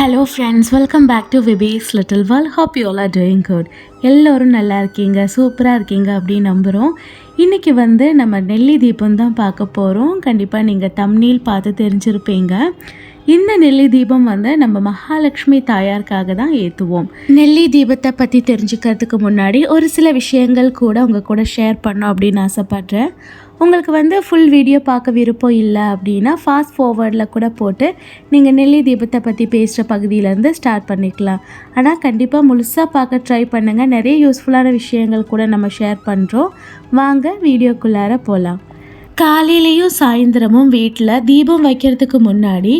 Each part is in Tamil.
Hello friends welcome back to விபீஸ் little world hope you all are doing good எல்லோரும் நல்லா இருக்கீங்க சூப்பராக இருக்கீங்க அப்படின்னு நம்புகிறோம் இன்றைக்கி வந்து நம்ம நெல்லி தீபம் தான் பார்க்க போகிறோம் கண்டிப்பாக நீங்கள் தம்னீல் பார்த்து தெரிஞ்சிருப்பீங்க. இந்த நெல்லி தீபம் வந்து நம்ம மகாலட்சுமி தாயாருக்காக தான் ஏற்றுவோம் நெல்லி தீபத்தை பற்றி தெரிஞ்சுக்கிறதுக்கு முன்னாடி ஒரு சில விஷயங்கள் கூட உங்கள் கூட ஷேர் பண்ணோம் அப்படின்னு ஆசைப்பட்றேன். உங்களுக்கு வந்து ஃபுல் வீடியோ பார்க்க விருப்பம் இல்லை அப்படின்னா ஃபாஸ்ட் ஃபார்வர்டில் கூட போட்டு நீங்கள் நெல்லி தீபத்தை பற்றி பேசுகிற பகுதியிலேருந்து ஸ்டார்ட் பண்ணிக்கலாம். ஆனால் கண்டிப்பாக முழுசாக பார்க்க ட்ரை பண்ணுங்கள் நிறைய யூஸ்ஃபுல்லான விஷயங்கள் கூட நம்ம ஷேர் பண்ணுறோம் வாங்க வீடியோக்குள்ளார போகலாம் காலையிலையும் சாயந்தரமும் வீட்டில் தீபம் வைக்கிறதுக்கு முன்னாடி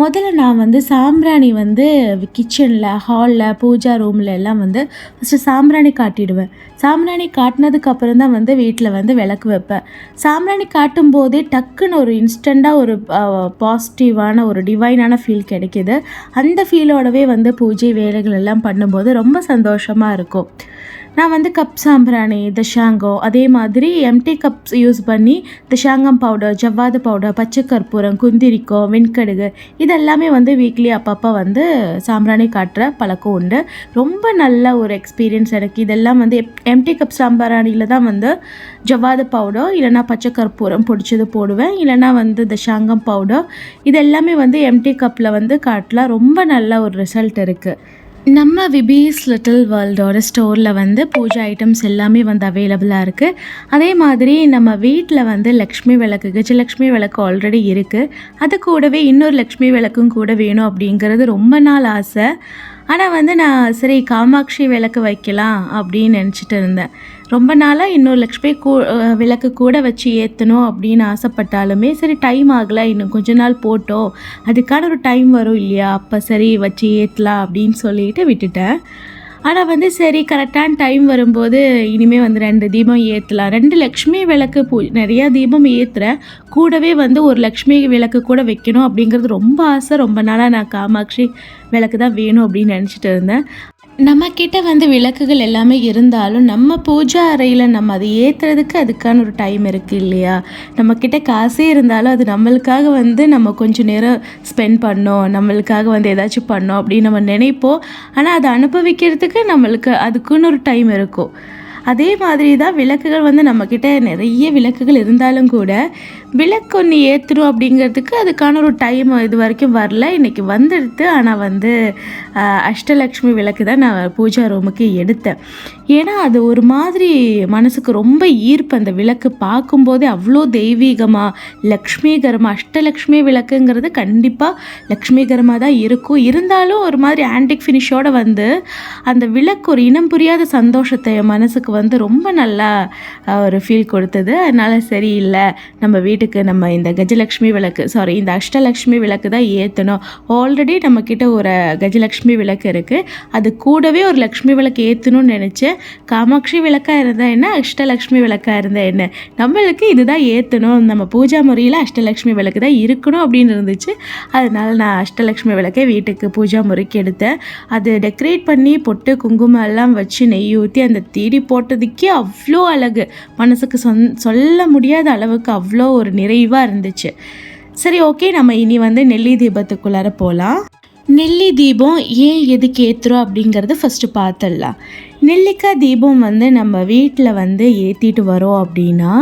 முதல்ல நான் வந்து சாம்பிராணி வந்து கிச்சனில் ஹாலில் பூஜா ரூமில் எல்லாம் வந்து ஃபஸ்ட்டு சாம்பிராணி காட்டிடுவேன். சாம்பிராணி காட்டினதுக்கப்புறம் தான் வந்து வீட்டில் வந்து விளக்கு வைப்பேன். சாம்பிராணி காட்டும் போதே டக்குன்னு ஒரு இன்ஸ்டண்ட்டாக ஒரு பாசிட்டிவான ஒரு டிவைனான ஃபீல் கிடைக்கிது. அந்த ஃபீலோடவே வந்து பூஜை வேலைகள் எல்லாம் பண்ணும்போது ரொம்ப சந்தோஷமாக இருக்கும். நான் வந்து கப் சாம்பிராணி தஷாங்கம் அதே மாதிரி எம்டி கப்ஸ் யூஸ் பண்ணி தஷாங்கம் பவுடர் ஜவ்வாது பவுடர் பச்சை கற்பூரம் குந்திரிக்கோ வெண்கடுகு இதெல்லாமே வந்து வீக்லி அப்பப்போ வந்து சாம்பிராணி காட்டுற பழக்கம் உண்டு. ரொம்ப நல்ல ஒரு எக்ஸ்பீரியன்ஸ் எனக்கு. இதெல்லாம் வந்து எம்டி கப் சாம்பிராணியில் தான் வந்து ஜவ்வாது பவுடர் இல்லைனா பச்சை கற்பூரம் பிடிச்சது போடுவேன். இல்லைனா வந்து தஷாங்கம் பவுடர் இது எல்லாமே வந்து எம்டி கப்பில் வந்து காட்டலாம். ரொம்ப நல்ல ஒரு ரிசல்ட் இருக்குது நம்ம விபீஸ் லிட்டில் வேர்ல்டோட ஸ்டோரில் வந்து பூஜை ஐட்டம்ஸ் எல்லாமே வந்து அவைலபிளாக இருக்குது அதே மாதிரி நம்ம வீட்டில் வந்து லக்ஷ்மி விளக்கு கஜலக்ஷ்மி விளக்கு ஆல்ரெடி இருக்குது அது கூடவே இன்னொரு லக்ஷ்மி விளக்கும் கூட வேணும் அப்படிங்கிறது ரொம்ப நாள் ஆசை. ஆனால் வந்து நான் சரி காமாட்சி விளக்கு வைக்கலாம் அப்படின்னு நினச்சிட்டு இருந்தேன். ரொம்ப நாளாக இன்னொரு லக்ஷ்மி கூ விளக்கு கூட வச்சு ஏற்றணும் அப்படின்னு ஆசைப்பட்டாலுமே சரி டைம் ஆகலை இன்னும் கொஞ்ச நாள் போட்டோம். அதுக்கான ஒரு டைம் வரும் இல்லையா? அப்போ சரி வச்சு ஏற்றலாம் அப்படின்னு சொல்லிட்டு விட்டுட்டேன். ஆனால் வந்து சரி கரெக்டான டைம் வரும்போது இனிமேல் வந்து ரெண்டு தீபம் ஏற்றலாம் ரெண்டு லக்ஷ்மி விளக்கு பூ நிறையா தீபம் ஏற்றுறேன் கூடவே வந்து ஒரு லக்ஷ்மி விளக்கு கூட வைக்கணும் அப்படிங்கிறது ரொம்ப ஆசை. ரொம்ப நாளாக நான் காமாட்சி விளக்கு தான் வேணும் அப்படின்னு நினச்சிட்டு இருந்தேன். நம்மக்கிட்ட வந்து விளக்குகள் எல்லாமே இருந்தாலும் நம்ம பூஜா அறையில் நம்ம அதை ஏற்றுறதுக்கு அதுக்கான ஒரு டைம் இருக்குது இல்லையா? நம்மக்கிட்ட காசே இருந்தாலும் அது நம்மளுக்காக வந்து நம்ம கொஞ்சம் நேரம் ஸ்பெண்ட் பண்ணோம் நம்மளுக்காக வந்து ஏதாச்சும் பண்ணோம் அப்படின்னு நம்ம நினைப்போம். ஆனால் அதை அனுபவிக்கிறதுக்கு நம்மளுக்கு அதுக்குன்னு ஒரு டைம் இருக்கும். அதே மாதிரி தான் விளக்குகள் வந்து நம்மக்கிட்ட நிறைய விளக்குகள் இருந்தாலும் கூட விளக்கு ஒன்று ஏற்றுடும் அப்படிங்கிறதுக்கு அதுக்கான ஒரு டைம் இது வரைக்கும் வரல. இன்றைக்கி வந்துடுது ஆனால் வந்து அஷ்டலக்ஷ்மி விளக்கு தான் நான் பூஜா ரூமுக்கு எடுத்தேன். ஏன்னா அது ஒரு மாதிரி மனசுக்கு ரொம்ப ஈர்ப்பு. அந்த விளக்கு பார்க்கும்போதே அவ்வளோ தெய்வீகமாக லக்ஷ்மிகரமாக அஷ்டலக்ஷ்மி விளக்குங்கிறது கண்டிப்பாக லக்ஷ்மிகரமாக தான் இருக்கும். இருந்தாலும் ஒரு மாதிரி ஆன்டிக் ஃபினிஷோடு வந்து அந்த விளக்கு ஒரு இனம் புரியாத சந்தோஷத்தை என் மனசுக்கு வந்து ரொம்ப நல்லா ஒரு ஃபீல் கொடுத்தது. அதனால் சரி இல்லை நம்ம வீட்டுக்கு நம்ம இந்த கஜலக்ஷ்மி விளக்கு சாரி இந்த அஷ்டலக்ஷ்மி விளக்கு தான் ஏற்றணும் ஆல்ரெடி நம்மக்கிட்ட ஒரு கஜலக்ஷ்மி விளக்கு இருக்குது அது கூடவே ஒரு லக்ஷ்மி விளக்கு ஏற்றணும்னு நினச்சேன் காமாட்சி விளக்காக இருந்தால் என்ன அஷ்டலக்ஷ்மி விளக்காக இருந்தால் என்ன? நம்மளுக்கு இதுதான் ஏற்றணும் நம்ம பூஜா முறையில் அஷ்டலக்ஷ்மி விளக்கு தான் இருக்கணும் அப்படின்னு இருந்துச்சு. அதனால் நான் அஷ்டலக்ஷ்மி விளக்கை வீட்டுக்கு பூஜா முறைக்கு எடுத்தேன். அது டெக்கரேட் பண்ணி பொட்டு குங்குமம் எல்லாம் வச்சு நெய் ஊற்றி அந்த தீடி போட்டதுக்கே அவ்வளோ அழகு. மனசுக்கு சொன் சொல்ல முடியாத அளவுக்கு அவ்வளோ ஒரு நிறைவாக இருந்துச்சு. சரி ஓகே நம்ம இனி வந்து நெல்லி தீபத்துக்குள்ளார போகலாம் நெல்லி தீபம் ஏன் எதுக்கு ஏற்றுறோம் அப்படிங்கிறத ஃபஸ்ட்டு பார்த்துடலாம் நெல்லிக்காய் தீபம் வந்து நம்ம வீட்டில் வந்து ஏற்றிட்டு வரோம் அப்படின்னா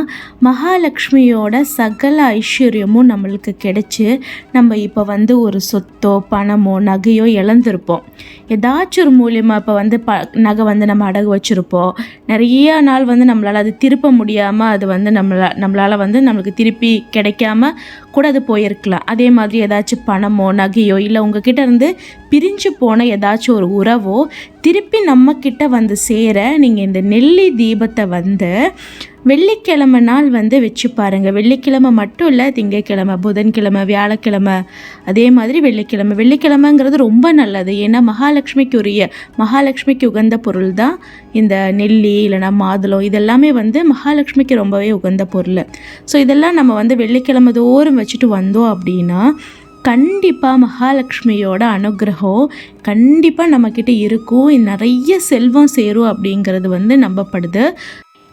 மகாலட்சுமியோட சகல ஐஸ்வர்யமும் நம்மளுக்கு கிடைச்சி நம்ம இப்போ வந்து ஒரு சொத்தோ பணமோ நகையோ இழந்திருப்போம். ஏதாச்சும் ஒரு மூலியமாக இப்போ வந்து ப நகை வந்து நம்ம அடகு வச்சுருப்போம். நிறைய நாள் வந்து நம்மளால் அது திருப்ப முடியாமல் அது வந்து நம்மளால் நம்மளால் வந்து நம்மளுக்கு திருப்பி கிடைக்காம கூட அது போயிருக்கலாம். அதே மாதிரி ஏதாச்சும் பணமோ நகையோ இல்லை உங்ககிட்ட இருந்து பிரிஞ்சு போன ஏதாச்சும் ஒரு உறவோ திருப்பி நம்மக்கிட்ட வந்து சேர நீங்கள் இந்த நெல்லி தீபத்தை வந்து வெள்ளிக்கிழமை நாள் வந்து வச்சு பாருங்கள் வெள்ளிக்கிழமை மட்டும் இல்லை திங்கக்கிழமை புதன்கிழமை வியாழக்கிழமை அதே மாதிரி வெள்ளிக்கிழமை. வெள்ளிக்கிழமைங்கிறது ரொம்ப நல்லது. ஏன்னா மகாலட்சுமிக்கு உரிய மகாலட்சுமிக்கு உகந்த பொருள் தான் இந்த நெல்லி இல்லைனா மாதுளம் இதெல்லாமே வந்து மகாலட்சுமிக்கு ரொம்பவே உகந்த பொருள். ஸோ இதெல்லாம் நம்ம வந்து வெள்ளிக்கிழமை தோறும் வச்சுட்டு வந்தோம் அப்படின்னா கண்டிப்பாக மகாலட்சுமியோட அனுகிரகம் கண்டிப்பாக நம்மக்கிட்ட இருக்கும். நிறைய செல்வம் சேரும் அப்படிங்கிறது வந்து நம்பப்படுது.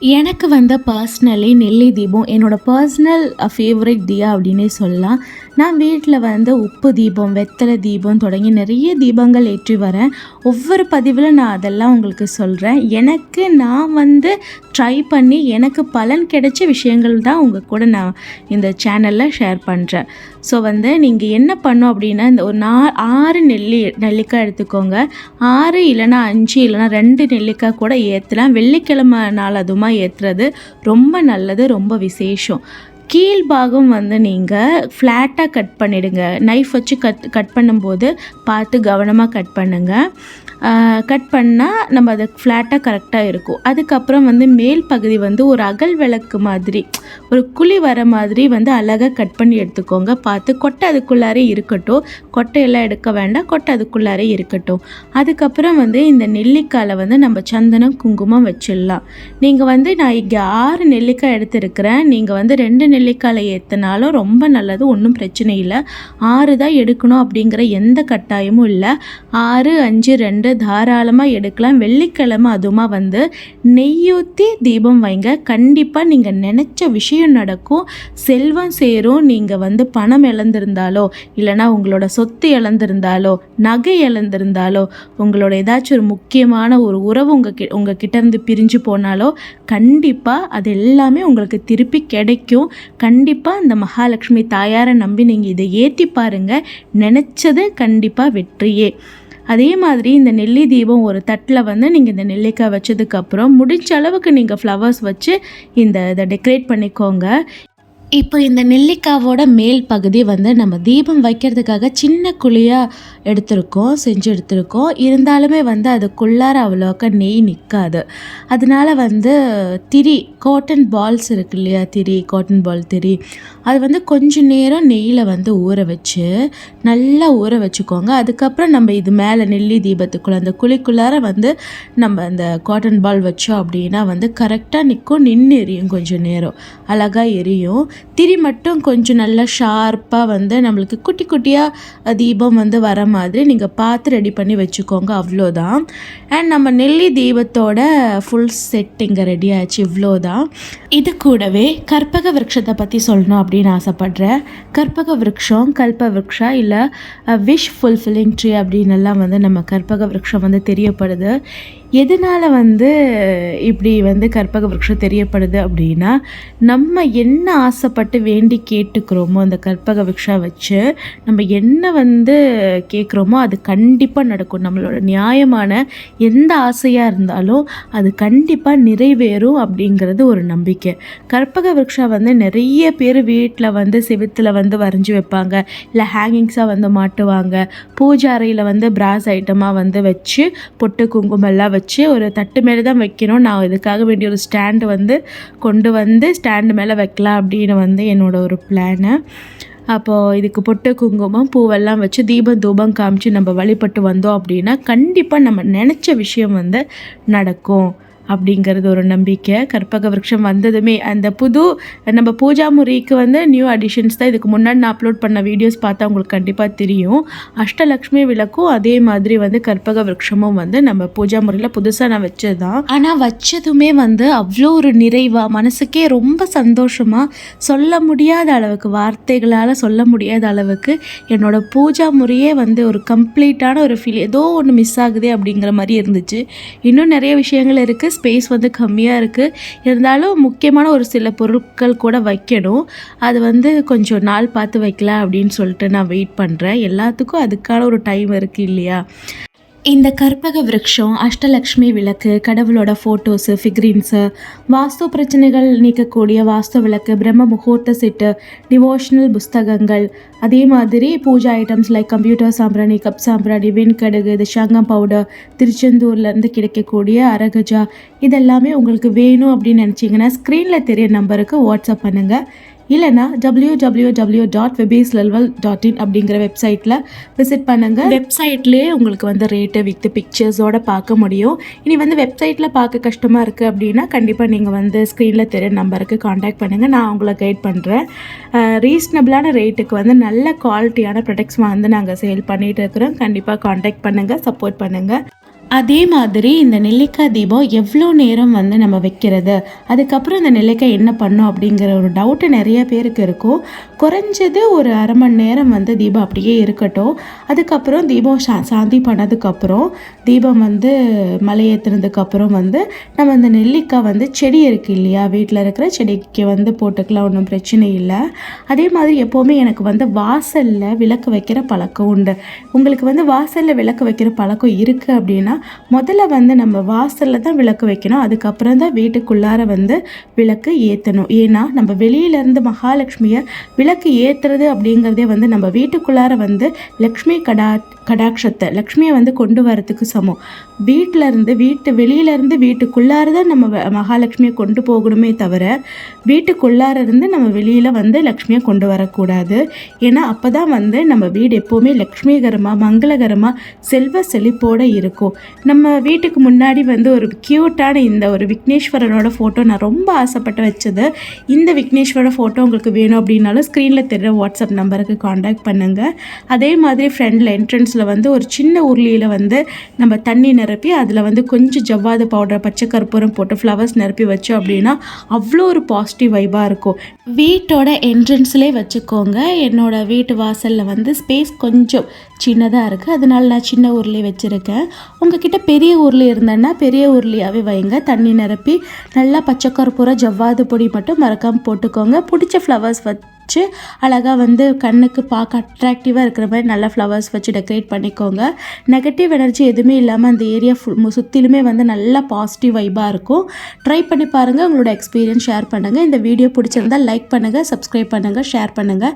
எனக்கு வந்த பர்ஸ்னலி நெல்லி தீபம். என்னோடய பர்சனல் ஃபேவரட் தியா அப்படின்னே சொல்லலாம். நான் வீட்டில் வந்து உப்பு தீபம் வெத்தலை தீபம் தொடங்கி நிறைய தீபங்கள் ஏற்றி வரேன். ஒவ்வொரு பதிவில் நான் அதெல்லாம் உங்களுக்கு சொல்கிறேன் எனக்கு நான் வந்து ட்ரை பண்ணி எனக்கு பலன் கிடைச்ச விஷயங்கள் தான் உங்கள் கூட நான் இந்த சேனலில் ஷேர் பண்ணுறேன் ஸோ வந்து நீங்கள் என்ன பண்ணும் அப்படின்னா இந்த ஒரு நா ஆறு நெல்லி நெல்லிக்காய் எடுத்துக்கோங்க. ஆறு இல்லைனா அஞ்சு இல்லைனா ரெண்டு நெல்லிக்காய் கூட ஏற்றலாம் வெள்ளிக்கிழமை நாள் அதுமா ஏற்றுறது ரொம்ப நல்லது ரொம்ப விசேஷம். கீழ்பாகம் வந்து நீங்கள் ஃப்ளாட்டாக கட் பண்ணிவிடுங்க நைஃப் வச்சு கட் கட் பண்ணும்போது பார்த்து கவனமாக கட் பண்ணுங்கள் கட் பண்ணால் நம்ம அதை ஃப்ளாட்டாக கரெக்டாக இருக்கும். அதுக்கப்புறம் வந்து மேல் பகுதி வந்து ஒரு அகல் விளக்கு மாதிரி ஒரு குழி வர மாதிரி வந்து அழகாக கட் பண்ணி எடுத்துக்கோங்க. பார்த்து கொட்டை அதுக்குள்ளாரே இருக்கட்டும். கொட்டையெல்லாம் எடுக்க வேண்டாம். கொட்டை அதுக்குள்ளாரே இருக்கட்டும். அதுக்கப்புறம் வந்து இந்த நெல்லிக்காயில் வந்து நம்ம சந்தனம் குங்குமம் வச்சிடலாம். நீங்கள் வந்து நான் இங்கே ஆறு நெல்லிக்காய் எடுத்துருக்கிறேன். நீங்கள் வந்து ரெண்டு நெல்லிக்காயில் ஏற்றினாலும் ரொம்ப நல்லது. ஒன்றும் பிரச்சனை இல்லை. ஆறு தான் எடுக்கணும் அப்படிங்கிற எந்த கட்டாயமும் இல்லை. ஆறு அஞ்சு ரெண்டு தாராளமாக எடுக்கலாம். வெள்ளிக்கிழமை அதுமா வந்து நெய்யூற்றி தீபம் வைங்க. கண்டிப்பாக நீங்கள் நினச்ச விஷயம் நடக்கும். செல்வம் சேரும். நீங்கள் வந்து பணம் இழந்திருந்தாலோ இல்லைனா உங்களோட சொத்து இழந்திருந்தாலோ நகை இழந்திருந்தாலோ உங்களோட ஏதாச்சும் ஒரு முக்கியமான ஒரு உறவு உங்கள் கி உங்கள் கிட்டேருந்து பிரிஞ்சு போனாலோ கண்டிப்பாக அது எல்லாமே உங்களுக்கு திருப்பி கிடைக்கும். கண்டிப்பாக இந்த மகாலட்சுமி தாயாரை நம்பி நீங்கள் இதை ஏற்றி பாருங்கள் நினச்சது கண்டிப்பாக வெற்றியே. அதே மாதிரி இந்த நெல்லி தீபம் ஒரு தட்டில் வந்து நீங்கள் இந்த நெல்லிக்காய் வச்சதுக்கப்புறம் முடிஞ்ச அளவுக்கு நீங்கள் ஃப்ளவர்ஸ் வச்சு இந்த இதை டெக்கரேட் பண்ணிக்கோங்க. இப்போ இந்த நெல்லிக்காவோட மேல் பகுதி வந்து நம்ம தீபம் வைக்கிறதுக்காக சின்ன குழியாக எடுத்திருக்கோம் செஞ்சு எடுத்திருக்கோம். இருந்தாலுமே வந்து அதுக்குள்ளார அவ்வளோக்கா நெய் நிற்காது அதனால வந்து திரி காட்டன் பால்ஸ் இருக்கு இல்லையா திரி காட்டன் பால் திரி. அது வந்து கொஞ்ச நேரம் நெய்யில் வந்து ஊற வச்சு நல்லா ஊற வச்சுக்கோங்க. அதுக்கப்புறம் நம்ம இது மேலே நெல்லி தீபத்துக்குள்ளே அந்த குழிக்குள்ளார வந்து நம்ம அந்த காட்டன் பால் வச்சோம் அப்படின்னா வந்து கரெக்டாக நிற்கும் நின்று எரியும் கொஞ்சம் நேரம். அழகாக எரியும். திரி மட்டும் கொஞ்சம் நல்லா ஷார்ப்பாக வந்து நம்மளுக்கு குட்டி குட்டியாக தீபம் வந்து வர மாதிரி நீங்கள் பார்த்து ரெடி பண்ணி வச்சுக்கோங்க அவ்வளோதான். அண்ட் நம்ம நெல்லி தீபத்தோட ஃபுல் செட் இங்கே ரெடி ஆச்சு இவ்வளோதான். இது கூடவே கற்பக விரக்ஷத்தை பற்றி சொல்லணும் அப்படின்னு ஆசைப்பட்றேன். கற்பக விரக்ஷம் கல்ப விரக்ஷா இல்லை விஷ் ஃபுல்ஃபில்லிங் ட்ரீ அப்படின்னு எல்லாம் வந்து நம்ம கற்பக விரக்ஷம் வந்து தெரியப்படுது. எதனால் வந்து இப்படி வந்து கற்பக விரக்ஷம் தெரியப்படுது அப்படின்னா நம்ம என்ன ஆசைப்பட்டு வேண்டி கேட்டுக்கிறோமோ அந்த கற்பக விரக்ஷம் வச்சு நம்ம என்ன வந்து கேட்குறோமோ அது கண்டிப்பாக நடக்கும். நம்மளோட நியாயமான எந்த ஆசையாக இருந்தாலும் அது கண்டிப்பாக நிறைவேறும் அப்படிங்கிறது ஒரு நம்பிக்கை. கற்பக விரக்ஷம் வந்து நிறைய பேர் வீட்டில் வந்து செவத்தில் வந்து வரைஞ்சி வைப்பாங்க. இல்லை ஹேங்கிங்ஸாக வந்து மாட்டுவாங்க. பூஜை அறையில் வந்து பிராஸ் ஐட்டமாக வந்து வச்சு பொட்டு குங்குமம்லாம் வச்சு ஒரு தட்டு மேலே தான் வைக்கணும். நான் இதுக்காக வேண்டிய ஒரு ஸ்டாண்டு வந்து கொண்டு வந்து ஸ்டாண்டு மேலே வைக்கலாம் அப்படின்னு வந்து என்னோடய ஒரு பிளானு அப்போது இதுக்கு பொட்டு குங்குமம் பூவெல்லாம் வச்சு தீபம் தூபம் காமிச்சு நம்ம வழிபட்டு வந்தோம் அப்படின்னா கண்டிப்பாக நம்ம நினச்ச விஷயம் வந்து நடக்கும். அப்படிங்கிறது ஒரு நம்பிக்கை. கற்பக விரக்ஷம் வந்ததுமே அந்த புது நம்ம பூஜா முறைக்கு வந்து நியூ அடிஷன்ஸ் தான் இதுக்கு முன்னாடி நான் அப்லோட் பண்ண வீடியோஸ் பார்த்தா உங்களுக்கு கண்டிப்பாக தெரியும். அஷ்டலக்ஷ்மி விளக்கும் அதே மாதிரி வந்து கற்பக விரக்ஷமும் வந்து நம்ம பூஜா முறையில் புதுசாக நான் வச்சது தான் ஆனால் வச்சதுமே வந்து அவ்வளோ ஒரு நிறைவாக மனசுக்கே ரொம்ப சந்தோஷமாக சொல்ல முடியாத அளவுக்கு வார்த்தைகளால் சொல்ல முடியாத அளவுக்கு என்னோட பூஜா முறையே வந்து ஒரு கம்ப்ளீட்டான ஒரு ஃபீல் ஏதோ ஒன்று மிஸ் ஆகுதே அப்படிங்கிற மாதிரி இருந்துச்சு. இன்னும் நிறைய விஷயங்கள் இருக்குது ஸ்பேஸ் வந்து கம்மியாக இருக்குது இருந்தாலும் முக்கியமான ஒரு சில பொருட்கள் கூட வைக்கணும். அது வந்து கொஞ்சம் நாள் பார்த்து வைக்கலாம் அப்படின்னு சொல்லிட்டு நான் வெயிட் பண்ணுறேன் எல்லாத்துக்கும் அதுக்கான ஒரு டைம் இருக்குது இல்லையா? இந்த கற்பக விரக்ஷம் அஷ்டலக்ஷ்மி விளக்கு கடவுளோட ஃபோட்டோஸு ஃபிக்ரின்ஸு வாஸ்து பிரச்சனைகள் நீக்கக்கூடிய வாஸ்து விளக்கு பிரம்ம முகூர்த்த செட்டு டிவோஷனல் புஸ்தகங்கள் அதே மாதிரி பூஜா ஐட்டம்ஸ் லைக் கம்ப்யூட்டர் சாம்பிராணி கப் சாம்பிராணி வெண்கடுகு இது சங்கம் பவுடர் திருச்செந்தூர்லேருந்து கிடைக்கக்கூடிய அரகஜா இதெல்லாமே உங்களுக்கு வேணும் அப்படின்னு நினச்சிங்கன்னா ஸ்க்ரீனில் தெரிய நம்பருக்கு வாட்ஸ்அப் பண்ணுங்கள் இல்லைனா W W W dot webes level dot in அப்படிங்கிற வெப்சைட்டில் விசிட் பண்ணுங்கள் வெப்சைட்லேயே உங்களுக்கு வந்து ரேட்டு வித்து பிக்சர்ஸோடு பார்க்க முடியும். இனி வந்து வெப்சைட்டில் பார்க்க கஷ்டமாக இருக்குது அப்படின்னா கண்டிப்பாக நீங்கள் வந்து ஸ்க்ரீனில் தெரிய நம்பருக்கு காண்டாக்ட் பண்ணுங்கள் நான் உங்களை கைட் பண்ணுறேன் ரீசனபிளான ரேட்டுக்கு வந்து நல்ல குவாலிட்டியான ப்ராடக்ட்ஸ் வந்து நாங்கள் சேல் பண்ணிகிட்டு இருக்கிறோம். கண்டிப்பாக காண்டாக்ட் பண்ணுங்கள் சப்போர்ட் பண்ணுங்கள் அதே மாதிரி இந்த நெல்லிக்காய் தீபம் எவ்வளோ நேரம் வந்து நம்ம வைக்கிறது? அதுக்கப்புறம் இந்த நெல்லிக்காய் என்ன பண்ணும் அப்படிங்கிற ஒரு டவுட்டு நிறைய பேருக்கு இருக்கும். குறைஞ்சது ஒரு அரை மணி நேரம் வந்து தீபம் அப்படியே இருக்கட்டும். அதுக்கப்புறம் தீபம் சா சாந்தி பண்ணதுக்கப்புறம் தீபம் வந்து மலை ஏற்றுனதுக்கப்புறம் வந்து நம்ம இந்த நெல்லிக்காய் வந்து செடி இருக்குது இல்லையா? வீட்டில் இருக்கிற செடிக்கு வந்து போட்டுக்கலாம் ஒன்றும் பிரச்சனை இல்லை. அதே மாதிரி எப்போவுமே எனக்கு வந்து வாசலில் விளக்கு வைக்கிற பழக்கம் உண்டு. உங்களுக்கு வந்து வாசலில் விளக்கு வைக்கிற பழக்கம் இருக்குது அப்படின்னா முதல்ல வந்து நம்ம வாசலில் தான் விளக்கு வைக்கணும். அதுக்கப்புறம் தான் வீட்டுக்குள்ளார வந்து விளக்கு ஏற்றணும் ஏன்னா நம்ம வெளியிலேருந்து மகாலட்சுமியை விளக்கு ஏற்றுறது அப்படிங்கிறதே வந்து நம்ம வீட்டுக்குள்ளார வந்து லக்ஷ்மி கடா கடாட்சத்தை லக்ஷ்மியை வந்து கொண்டு வரத்துக்கு சமம். வீட்டில் இருந்து வீட்டு வெளியிலேருந்து வீட்டுக்குள்ளார தான் நம்ம வ- மகாலட்சுமியை கொண்டு போகணுமே தவிர வீட்டுக்குள்ளார இருந்து நம்ம வெளியில் வந்து லக்ஷ்மியை கொண்டு வரக்கூடாது. ஏன்னா அப்போ தான் வந்து நம்ம வீடு எப்போவுமே லக்ஷ்மிகரமாக மங்களகரமாக செல்வ செழிப்போடு இருக்கும். நம்ம வீட்டுக்கு முன்னாடி வந்து ஒரு க்யூட்டான இந்த ஒரு விக்னேஸ்வரனோட ஃபோட்டோ நான் ரொம்ப ஆசைப்பட்டு வச்சது. இந்த விக்னேஸ்வரோட ஃபோட்டோ உங்களுக்கு வேணும் அப்படின்னாலும் ஸ்க்ரீனில் தெரிகிற வாட்ஸ்அப் நம்பருக்கு காண்டாக்ட் பண்ணுங்கள் அதே மாதிரி ஃப்ரெண்டில் என்ட்ரன்ஸில் வந்து ஒரு சின்ன உருளியில் வந்து நம்ம தண்ணி நிரப்பி அதில் வந்து கொஞ்சம் ஜவ்வாது பவுடர் பச்சை கற்பூரம் போட்டு ஃப்ளவர்ஸ் நிரப்பி வச்சோம் அப்படின்னா அவ்வளோ ஒரு பாசிட்டிவ் வைபாக இருக்கும். வீட்டோட என்ட்ரன்ஸ்லேயே வச்சுக்கோங்க. என்னோடய வீட்டு வாசலில் வந்து ஸ்பேஸ் கொஞ்சம் சின்னதாக இருக்குது அதனால நான் சின்ன உருளி வச்சுருக்கேன். உங்ககிட்ட பெரிய உருளி இருந்தேன்னா பெரிய உருளியாகவே வைங்க. தண்ணி நிரப்பி நல்லா பச்சை கற்பூரம் ஜவ்வாது பொடி மட்டும் மறக்காமல் போட்டுக்கோங்க. பிடிச்ச ஃப்ளவர்ஸ் வச்சு அழகாக வந்து கண்ணுக்கு பார்க்க அட்ராக்டிவாக இருக்கிற மாதிரி நல்ல ஃப்ளவர்ஸ் வச்சு டெக்கரேட் பண்ணிக்கோங்க. நெகட்டிவ் எனர்ஜி எதுவுமே இல்லாமல் அந்த ஏரியா ஃபுல் சுற்றிலுமே வந்து நல்லா பாசிட்டிவ் வைபாக இருக்கும். ட்ரை பண்ணி பாருங்கள் உங்களோட எக்ஸ்பீரியன்ஸ் ஷேர் பண்ணுங்கள் இந்த வீடியோ பிடிச்சிருந்தா லைக் பண்ணுங்கள் சப்ஸ்கிரைப் பண்ணுங்கள் ஷேர் பண்ணுங்கள்